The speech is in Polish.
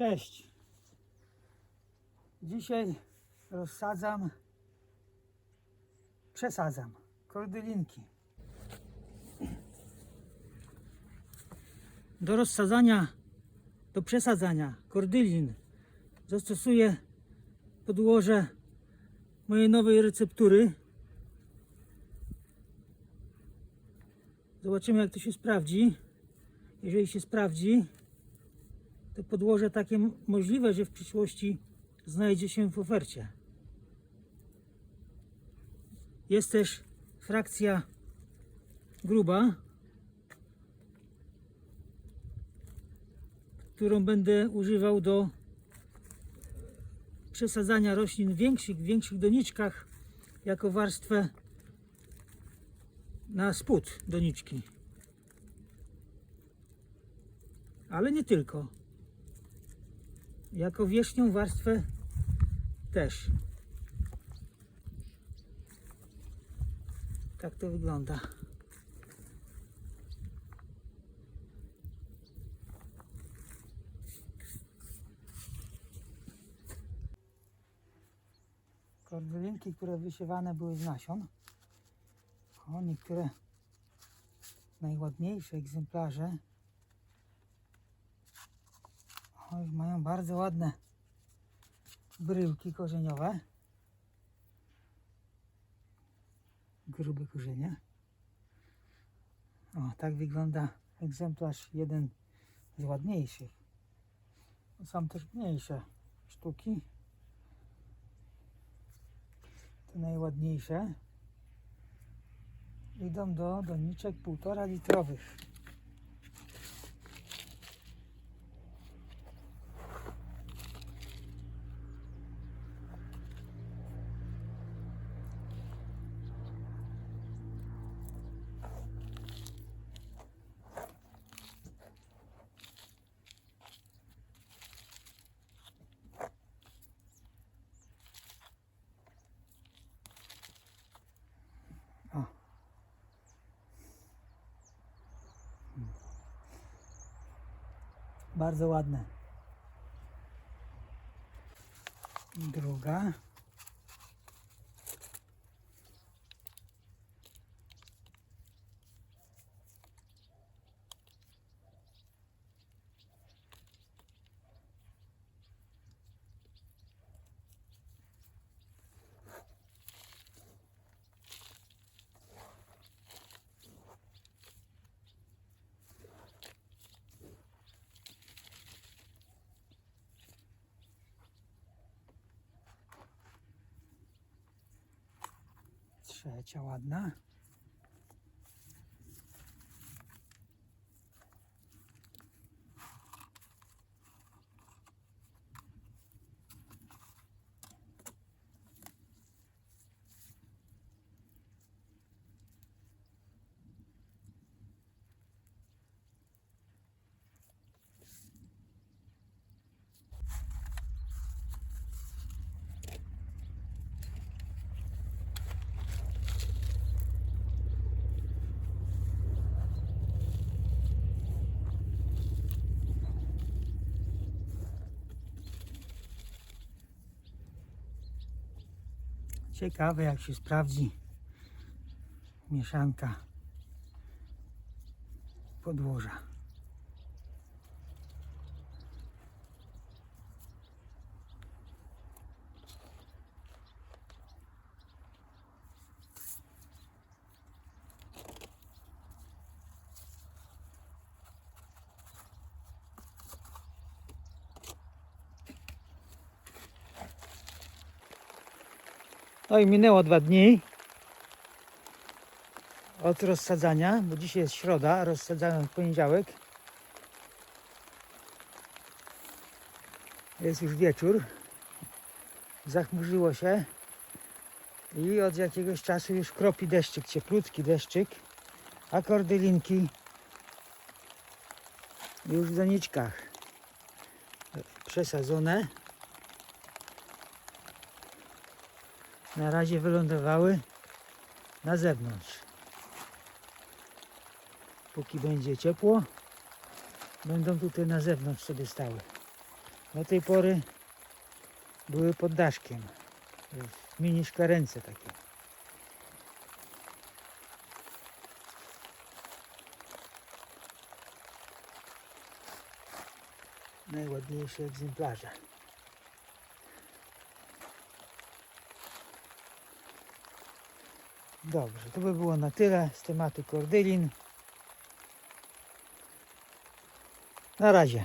Cześć. Dzisiaj rozsadzam, przesadzam kordylinki. Do rozsadzania, do przesadzania kordylin zastosuję podłoże mojej nowej receptury. Zobaczymy jak to się sprawdzi. Jeżeli się sprawdzi, to podłoże takie możliwe, że w przyszłości znajdzie się w ofercie. Jest też frakcja gruba, którą będę używał do przesadzania roślin większych, w większych doniczkach jako warstwę na spód doniczki. Ale nie tylko. Jako wierzchnią warstwę też. Tak to wygląda. Kordylinki, które wysiewane były z nasion. O, niektóre najładniejsze egzemplarze Oj, mają bardzo ładne bryłki korzeniowe. Grube korzenie. O, tak wygląda egzemplarz jeden z ładniejszych. Są też mniejsze sztuki. Te najładniejsze idą do doniczek półtora litrowych. Bardzo ładne. Druga. Trzecia ładna. Ciekawe jak się sprawdzi mieszanka podłoża. No i minęło dwa dni od rozsadzania, bo dzisiaj jest środa, a rozsadzałem w poniedziałek. Jest już wieczór. Zachmurzyło się i od jakiegoś czasu już kropi deszczyk, cieplutki deszczyk, a kordylinki już w doniczkach przesadzone. Na razie wylądowały na zewnątrz. Póki będzie ciepło, będą tutaj na zewnątrz sobie stały. do tej pory były pod daszkiem. Jest Mini szkaręce takie. Najładniejsze egzemplarze. Dobrze, to by było na tyle z tematu kordylin. Na razie.